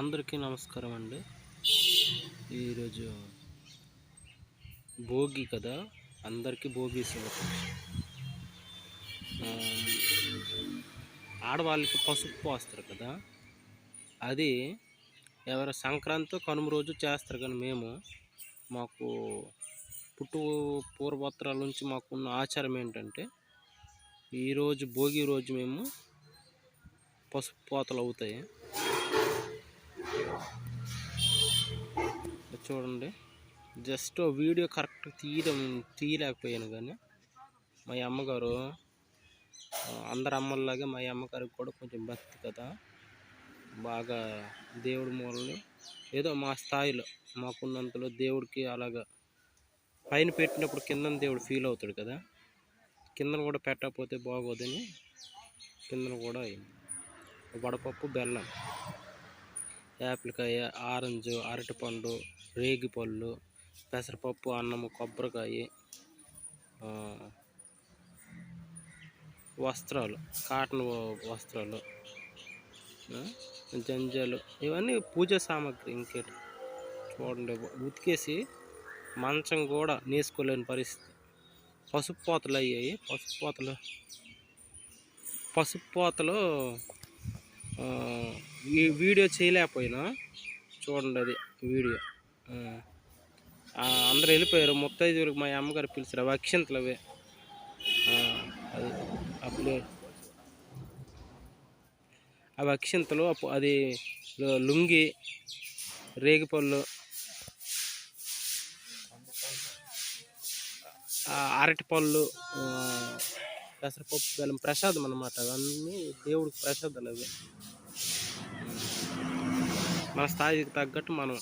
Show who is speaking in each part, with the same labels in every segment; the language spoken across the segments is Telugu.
Speaker 1: అందరికీ నమస్కారం అండి. ఈరోజు భోగి కదా అందరికీ భోగి ఆడవాళ్ళకి పసుపు పోస్తారు కదా అది ఎవరు సంక్రాంతి కనుమ రోజు చేస్తారు కానీ మేము మాకు పుట్టు పూర్వోత్తరాల నుంచి మాకున్న ఆచారం ఏంటంటే ఈరోజు భోగి రోజు మేము పసుపు పోతలు అవుతాయి. చూడండి. జస్ట్ వీడియో కరెక్ట్ తీయడం తీయలేకపోయాను కానీ మా అమ్మగారు అందరు అమ్మల్లాగే మా అమ్మగారికి కూడా కొంచెం భక్తి కదా బాగా దేవుడి మూలని ఏదో మా స్థాయిలో మాకున్నంతలో దేవుడికి అలాగా పైన పెట్టినప్పుడు కింద దేవుడు ఫీల్ అవుతాడు కదా. కిందన కూడా పెట్టకపోతే బాగోదని కిందన కూడా వడపప్పు బెల్లం యాపిల్కాయ ఆరెంజ్ అరటిపండు రేగిపళ్ళు పెసరపప్పు అన్నము కొబ్బరికాయ వస్త్రాలు కాటన్ వస్త్రాలు జంజాలు ఇవన్నీ పూజ సామాగ్రి ఇంకేటి చూడండి ఉతికేసి మంచం కూడా నేసుకోలేని పరిస్థితి. పసుపు పోతలు అయ్యాయి. పసుపు పోతలు పసుపు పోతలు ఈ వీడియో చేయలేకపోయినా చూడండి అది వీడియో. అందరు అందరూ వెళ్ళిపోయారు. ముత్తైదువులకు మా అమ్మగారు పిలిచారు. అవి అక్షంతలు అవి. అది అప్పుడు. అవి అక్షంతలు అప్పు అది లుంగి రేగిపళ్ళు అరటిపళ్ళు పెసరపప్పు బెల్లం ప్రసాదం అనమాట అవన్నీ దేవుడికి ప్రసాదాలు అవి. మన స్థాయికి తగ్గట్టు మనం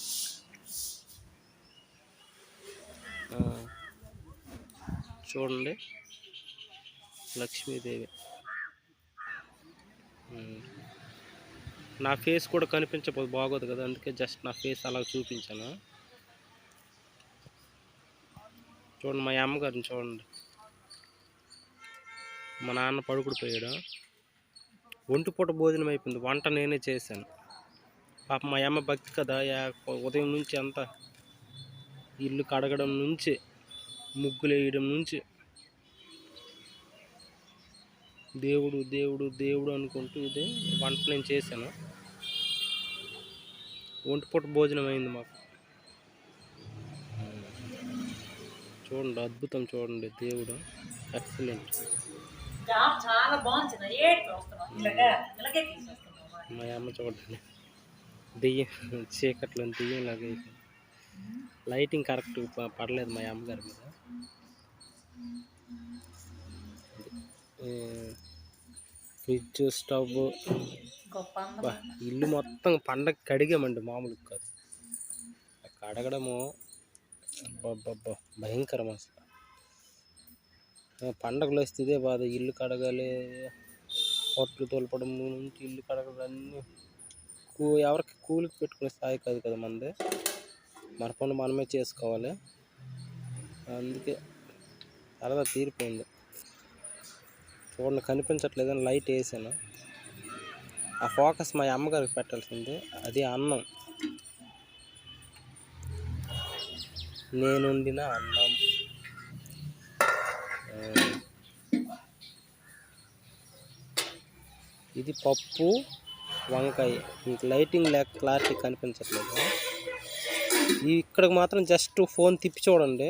Speaker 1: చూడండి. లక్ష్మీదేవి. నా ఫేస్ కూడా కనిపించకపోతే బాగోదు కదా అందుకే జస్ట్ నా ఫేస్ అలా చూపించాను. చూడండి మా అమ్మగారిని చూడండి. మా నాన్న పడుకుడు పోయాడు ఒంటి పూట భోజనం అయిపోయింది. వంట నేనే చేశాను. పాప మా అమ్మ భక్తి కదా ఉదయం నుంచి అంతా ఇల్లు కడగడం నుంచి ముగ్గులు వేయడం నుంచి దేవుడు దేవుడు దేవుడు అనుకుంటూ ఇది వంట నేను చేశాను. ఒంటి పూట భోజనం అయింది మాకు. చూడండి అద్భుతం చూడండి దేవుడు. ఎక్సలెంట్
Speaker 2: జాబ్ చాలా బాగుంది. ఏడు వస్తున్నాం ఇలాగా ఇలాగే తీసేస్తున్నాం
Speaker 1: మా అమ్మ చూడండి. దెయ్యం చీకట్లో దెయ్యం లాగా. లైటింగ్ కరెక్ట్ పడలేదు మా అమ్మగారి మీద. Fridge stove. ఇల్లు మొత్తం పండగ కడిగామండి మామూలుగా కాదు. కడగడము భయంకరం అసలు. పండగలు వస్తే ఇదే బాధ. ఇల్లు కడగాలి పొట్లు తోలపడం నుంచి ఇల్లు కడగడం అన్నీ. కూ ఎవరికి కూలికి పెట్టుకునే స్థాయి కాదు కదా మనది. మన పనులు మనమే చేసుకోవాలి. అందుకే సరదా తీరిపోయింది. చూడండి కనిపించట్లేదని లైట్ వేసాను. ఆ ఫోకస్ మా అమ్మగారికి పెట్టాల్సింది. అది అన్నం. నేనుండిన అన్నం. ఇది పప్పు వంకాయ. లైటింగ్ లేక క్లారిటీ కనిపించట్లేదు. ఇక్కడికి మాత్రం జస్ట్ ఫోన్ తిప్పి చూడండి.